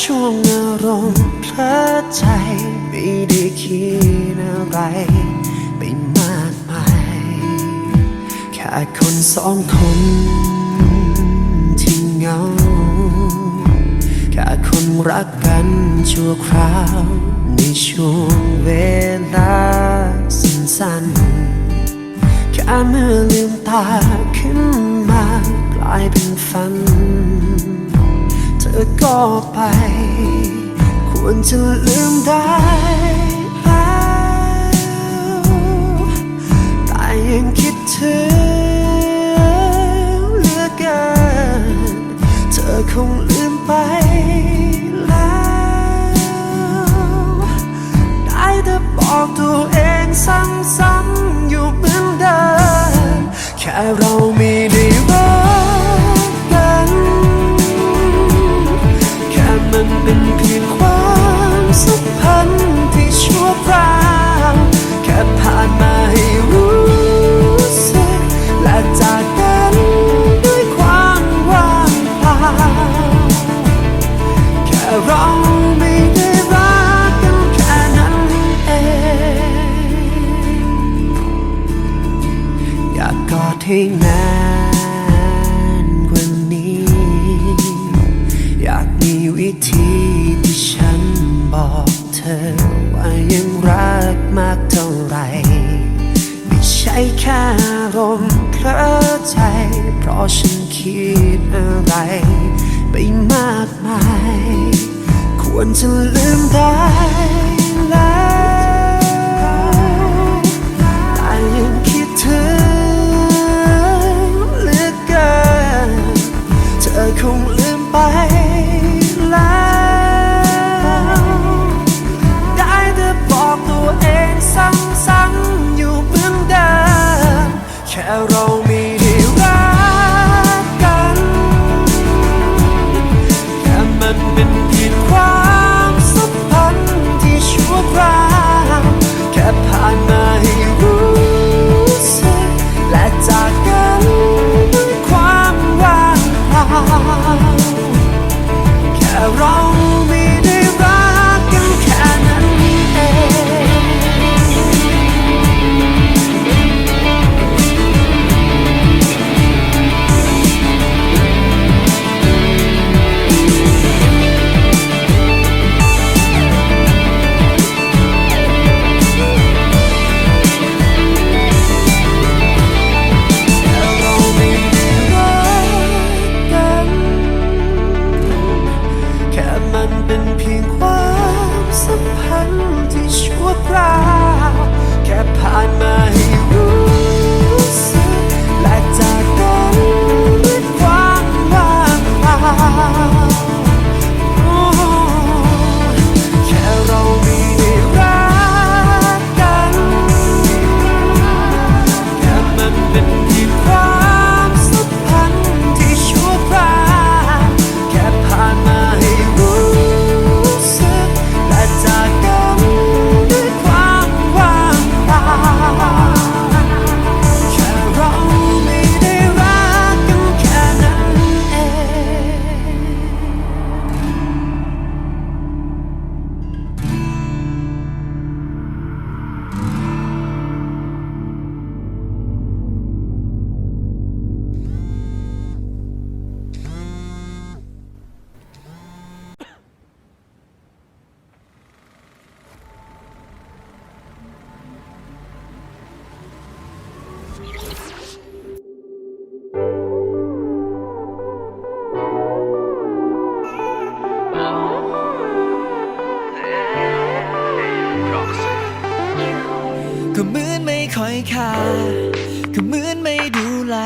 ช่วงอารมณ์เพลิดใจ ไม่ได้คิดอะไรไปมากมายแค่คนสองคนที่เงาแค่คนรักกันชั่วคราว ในช่วงเวลาสั้นๆแค่เมื่อลืมตาขึ้นมากลายเป็นฝัน ธอก็ไป ควรจะลืมได้แล้วแต่ยังคิดถึง ควรจะลืมได้ ค่าก็เหมือนไม่ดูแล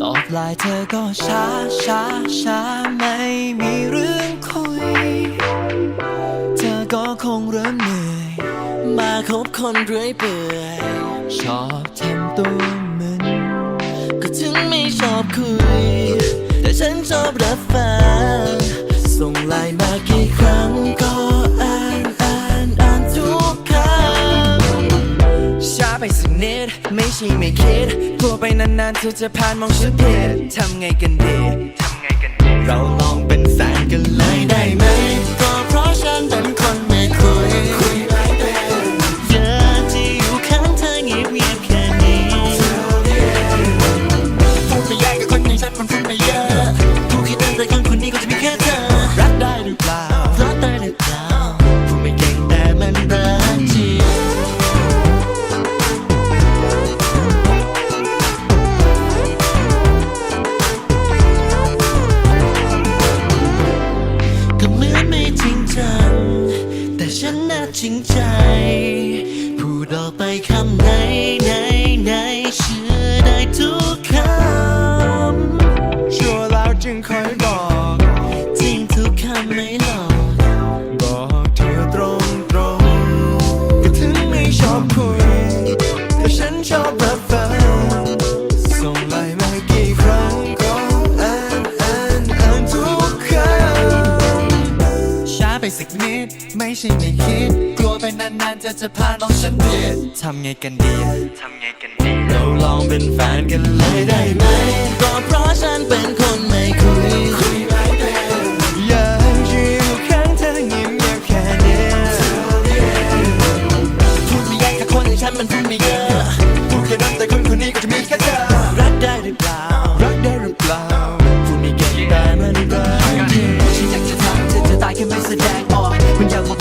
ตอบไลน์เธอก็ช้าช้าช้าไม่มีเรื่องคุย เธอก็คงเริ่มเหนื่อย มาคบคนเรื่อยเปื่อยชอบทำตัวมึนก็ถึงไม่ชอบคุย แต่ฉันชอบรับฟังส่งไลน์มากี่ครั้งก็ นิด ไม่ใช่ไม่คิด กลัวไปนานๆเธอจะผ่านมองฉันผิดทำไงกันดี เราลองเป็นแฟนกันเลยได้ไหม จริงใจ พูดออกไป สักนิด ไม่ใช่ไม่คิด กลัวไปนานๆจะจะพาน้องฉันเบียดทำไงกันดีทำไงกันดี เราลองเป็นแฟนกันเลยได้ไหมก็เพราะฉันเป็นคนไม่คุยอย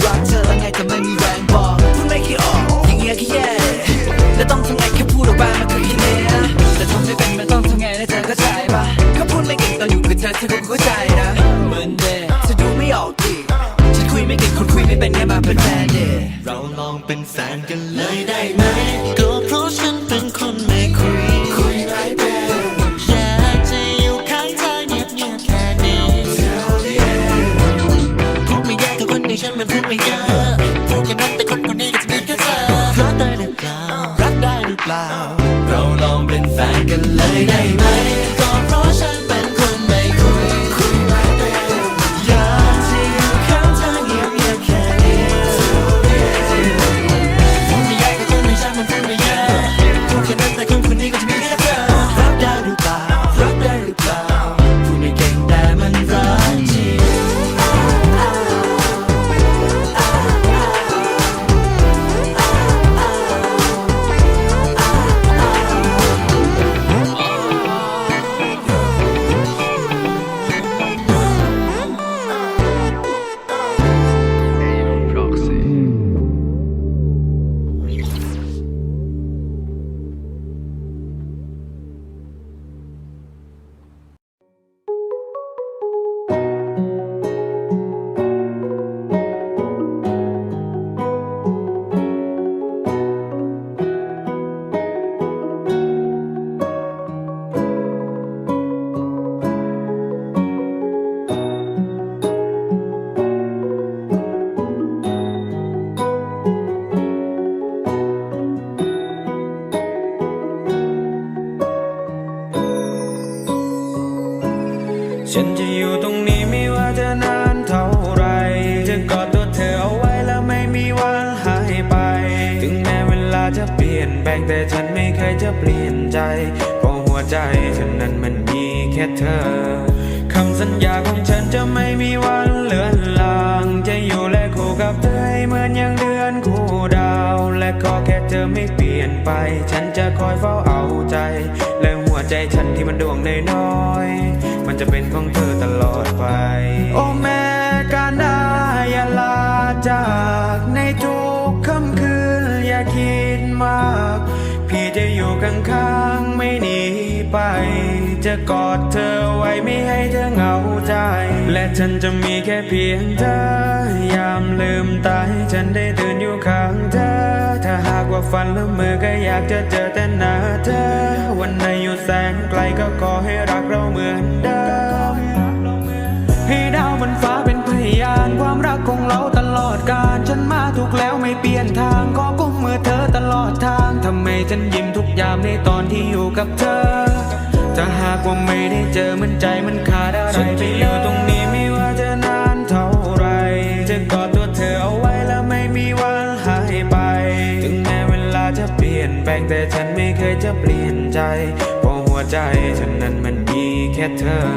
มั เปล่า เราลองเป็นแฟนกันเลยได้ไหม นั้นมันมีแค่เธอ คำสัญญาของฉันจะไม่มีวันเลือนลาง จะอยู่และคู่กับเธอเหมือนอย่างเดือนคู่ดาว และก็แค่เธอไม่เปลี่ยนไป ฉันจะคอยเฝ้าเอาใจ และหัวใจฉันที่มันดวงน้อยๆมันจะเป็นของเธอตลอดไป โอ้แม่การดาอย่าลาจากในทุกค่ำคืนอย่าคิดมาก พี่จะอยู่ข้างๆไม่หนีไป จะกอดเธอไว้ไม่ให้เธอเหงาใจ และฉันจะมีแค่เพียงเธอ ยามลืมตาให้ฉันได้ตื่นอยู่ข้างเธอ ถ้าหากว่าฝันละเมอก็อยากจะเจอแต่หน้าเธอ วันไหนอยู่แสนไกลก็ขอให้รักเราเหมือนเดิม ให้ดาวบนฟ้าเป็นพยานความรักของเราตลอดกาลฉันมาถูกแล้วไม่เปลี่ยนทางขอกุมมือเธอตลอดทางทำไมฉันยิ้มทุกยามในตอนที่อยู่กับเธอ ถ้าหากว่าไม่ได้เจอมันใจมันขาดอะไรฉันจะอยู่ตรงนี้ไม่ว่าจะนานเท่าไรจะกอดตัวเธอเอาไว้แล้วไม่มีวันหายไป ถึงแม้เวลาจะเปลี่ยนแปลงแต่ฉันไม่เคยจะเปลี่ยนใจเพราะหัวใจฉันนั้นมันมีแค่เธอ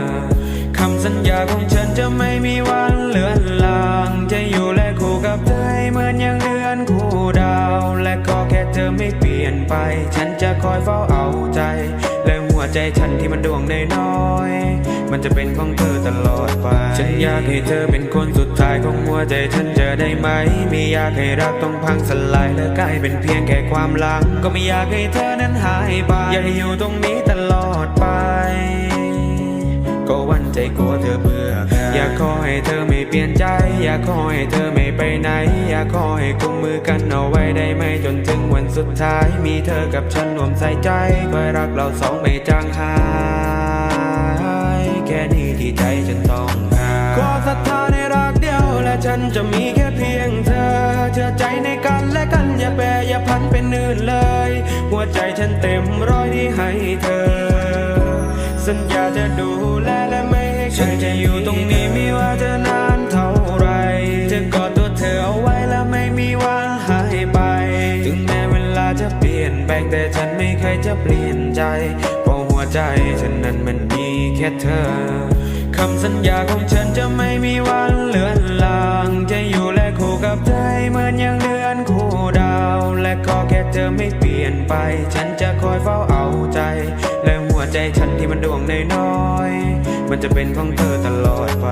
คำสัญญาของฉันจะไม่มีวันเลือนลาง จะอยู่และคู่กับเธอเหมือนอย่างเดือนคู่ดาว และก็แค่เธอไม่เปลี่ยนไป ฉันจะคอยเฝ้าเอาใจและ วใจฉันที่มันดวงน้อย มันจะเป็นของเธอตลอดไป ฉันอยากให้เธอเป็นคนสุดท้ายของหัวใจฉันจะได้ไหม ไม่อยากให้รักต้องพังสลายและกลายเป็นเพียงแค่ความหลัง ก็ไม่อยากให้เธอนั้นหายไป อยากให้อยู่ตรงนี้ตลอดไป ก็หวันใจกลัวเธอเบื่อกันอยากขอให้เธอไม่เปลี่ยนใจ อยากขอให้เธอไม่ไปไหน อยากขอให้กุมมือกันเอาไว้ได้ไหมจนถึงวันสุดท้าย มีเธอกับฉันรวมใส่ใจคอยรักเราสองไม่จางหาย แค่นี้ที่ใจฉันต้องการขอศรัทธาในรักเดียว และฉันจะมีแค่เพียงเธอ เชื่อใจในกันและกันอย่าแปรอย่าพันเป็นอื่นเลย หัวใจฉันเต็มร้อยที่ให้เธอ สัญญาจะดูแลและไม่ให้ฉันจะอยู่ตรงนี้ไม่ว่าจะนานเท่าไร จะกอดตัวเธอเอาไว้และไม่มีวันหายไป ถึงแม้เวลาจะเปลี่ยนแปลงแต่ฉันไม่เคยจะเปลี่ยนใจเพราะหัวใจฉันนั้นมันมีแค่เธอคำสัญญาของฉันจะไม่มีวันเลือนลาง จะอยู่และคู่กับเธอเหมือนอย่างเดือนคู่ดาว และก็แค่เธอไม่เปลี่ยนไป ฉันจะคอยเฝ้าเอาใจ หัวใจฉันที่มันดวงน้อยๆมันจะเป็นของเธอตลอดไป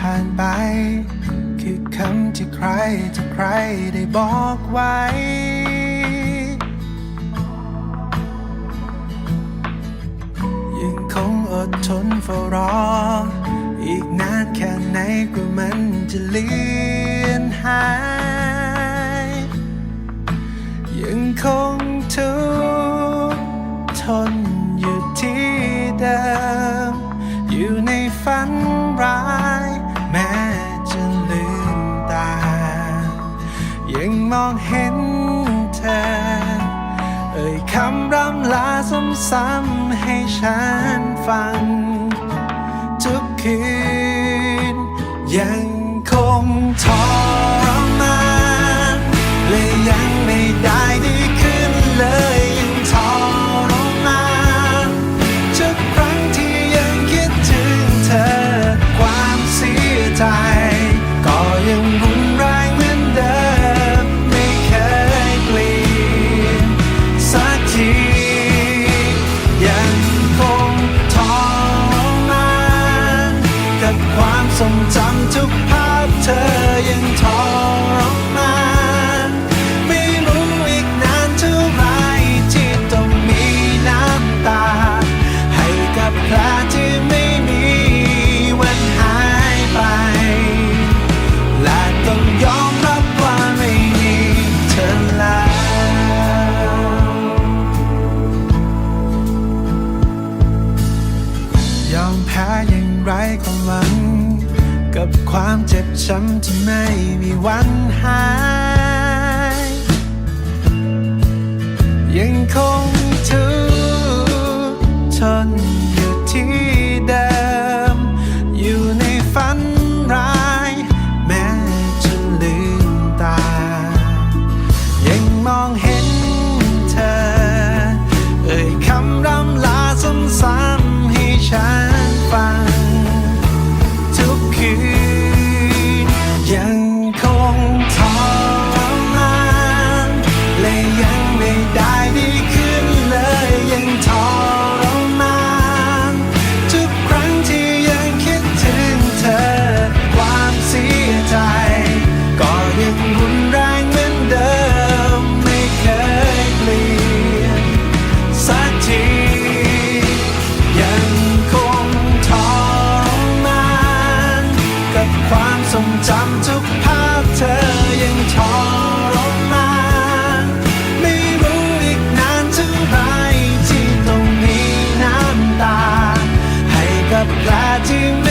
ผ่านไป คือคำที่ใครจะใครได้บอกไว้ ยังคงอดทนเฝ้ารอ อีกนานแค่ไหนกว่ามันจะเลือนหาย ยังคงทุกทน ลาซ้ำๆให้ฉันฟัง ทุกคืน กข์ท ให้